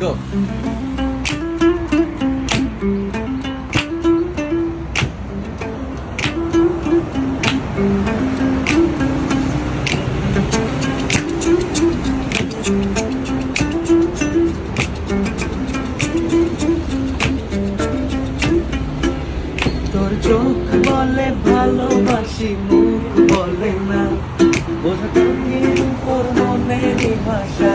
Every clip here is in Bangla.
গো তোর চোখ বলে ভালোবাসি মুখ বলে না। বোঝা তোর মনের ভাষা।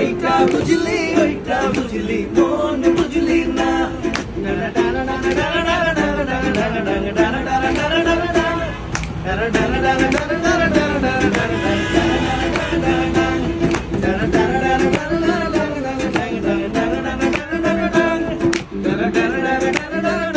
এইটা বুঝলি ওইটা বুঝলি মন বুঝলি না da da da da da